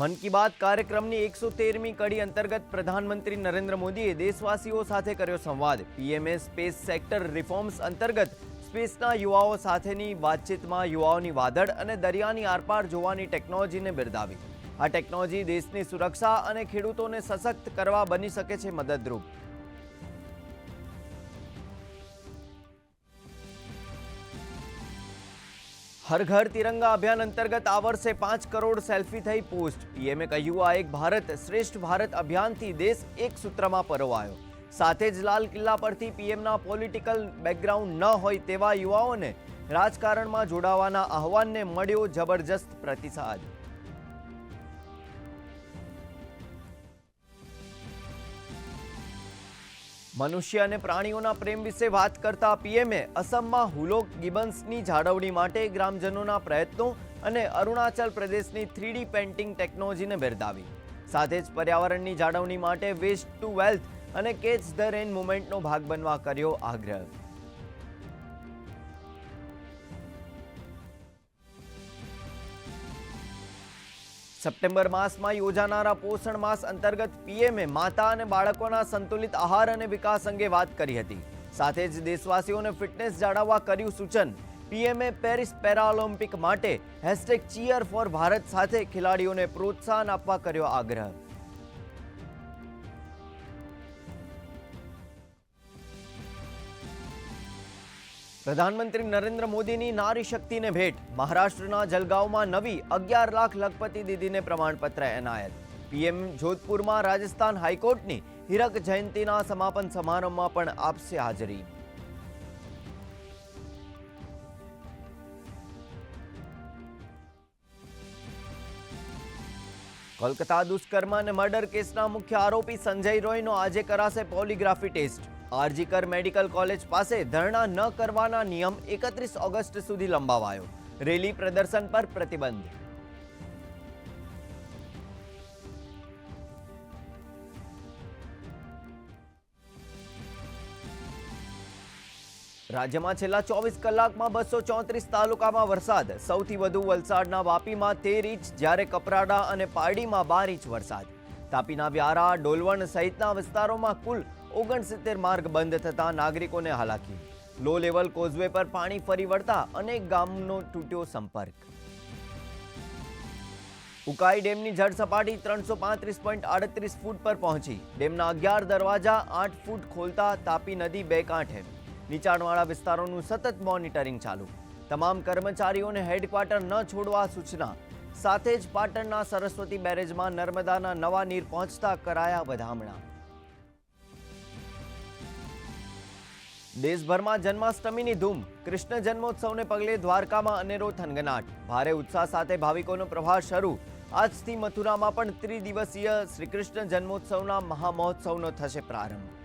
મન કી બાત કાર્યક્રમની એકસો તેરમી કડી અંતર્ગત પ્રધાનમંત્રી નરેન્દ્ર મોદીએ દેશવાસીઓ સાથે કર્યો સંવાદ. પીએમએ સ્પેસ સેક્ટર રિફોર્મ્સ અંતર્ગત સ્પેસના યુવાઓ સાથેની વાતચીતમાં યુવાઓની વાદળ અને દરિયાની આરપાર જોવાની ટેકનોલોજીને બિરદાવી. આ ટેકનોલોજી દેશની સુરક્ષા અને ખેડૂતોને સશક્ત કરવા બની શકે છે મદદરૂપ. હર ઘર તિરંગા અભિયાન અંતર્ગત આ વર્ષે પાંચ કરોડ સેલ્ફી થઈ પોસ્ટ. પીએમએ કહ્યું, આ એક ભારત શ્રેષ્ઠ ભારત અભિયાનથી દેશ એક સૂત્રમાં પરોવાયો. સાથે જ લાલ કિલ્લા પરથી પીએમના પોલિટિકલ બેકગ્રાઉન્ડ ન હોય તેવા યુવાઓને રાજકારણમાં જોડાવાના આહવાનને મળ્યો જબરજસ્ત પ્રતિસાદ. મનુષ્ય અને પ્રાણીઓના પ્રેમ વિશે વાત કરતા પીએમએ અસમમાં હુલોક ગિબન્સની જાળવણી માટે ગ્રામજનોના પ્રયત્નો અને અરુણાચલ પ્રદેશની થ્રીડી પેઇન્ટિંગ ટેકનોલોજીને બિરદાવી. સાથે જ પર્યાવરણની જાળવણી માટે વેસ્ટ ટુ વેલ્થ અને કેચ ધ રેન મુવમેન્ટનો ભાગ બનવા કર્યો આગ્રહ. સપ્ટેમ્બર માસમાં યોજાનારા પોષણ માસ અંતર્ગત પીએમએ માતા અને બાળકોના સંતુલિત આહાર અને વિકાસ અંગે વાત કરી હતી. સાથે જ દેશવાસીઓને ફિટનેસ જાળવવા કર્યું સૂચન. પીએમએ પેરિસ પેરાઓલિમ્પિક માટે હેશટેગ ચીયર ફોર ભારત સાથે ખેલાડીઓને પ્રોત્સાહન આપવા કર્યો આગ્રહ. પ્રધાનમંત્રી નરેન્દ્ર મોદીની નારી શક્તિને ભેટ. મહારાષ્ટ્રના જલગાંવમાં નવી અગિયાર લાખ લખપતિ દીદીને પ્રમાણપત્ર એનાયત. પીએમ જોધપુરમાં રાજસ્થાન હાઈકોર્ટની હીરક જયંતીના સમાપન સમારંભમાં પણ આપશે હાજરી. કોલકાતા દુષ્કર્મ અને મર્ડર કેસના મુખ્ય આરોપી સંજય રોયનો આજે કરાશે polygraphy test. RG Kar medical college પાસે ધરણા ન કરવાના નિયમ એકત્રીસ ઓગસ્ટ સુધી લંબાવાયો. રેલી પ્રદર્શન પર પ્રતિબંધ. રાજ્યમાં છેલ્લા ચોવીસ કલાકમાં બસો ચોત્રીસ તાલુકામાં વરસાદ. સૌથી વધુ વલસાડના વાપીમાં તેર ઇંચ, જ્યારે કપરાડા અને પારડીમાં બાર ઇંચ વરસાદ. તાપીના વ્યારા, ડોલવણ સહિતના વિસ્તારોમાં કુલ ઓગણસિત્તેર માર્ગ બંધ થતાં નાગરિકોને હાલાકી. લો લેવલ કોઝવે પર પાણી ફરી વળતા અનેક ગામનો તૂટ્યો સંપર્ક. ઉકાઈ ડેમની જળ સપાટી ત્રણસો પાંત્રીસ પોઈન્ટ આડત્રીસ ફૂટ પર પહોંચી. ડેમના અગિયાર દરવાજા આઠ ફૂટ ખોલતા તાપી નદી બે કાંઠે. નીચાણવાળા વિસ્તારોનું સતત મોનિટરિંગ ચાલુ. તમામ કર્મચારીઓને હેડક્વાર્ટર ન છોડવા સૂચના. સાથે જ પાટણના સરસ્વતી બેરેજમાં નર્મદાના નવા નીર પહોંચતા કરાયા વધામણા. દેશભરમાં જન્માષ્ટમીની ધૂમ. કૃષ્ણ જન્મોત્સવને પગલે દ્વારકામાં અનેરો થનગનાટ. ભારે ઉત્સાહ સાથે ભાવિકોનો પ્રવાહ શરૂ. આજથી મથુરામાં પણ ત્રિદિવસીય શ્રીકૃષ્ણ જન્મોત્સવના મહામહોત્સવનો થશે પ્રારંભ.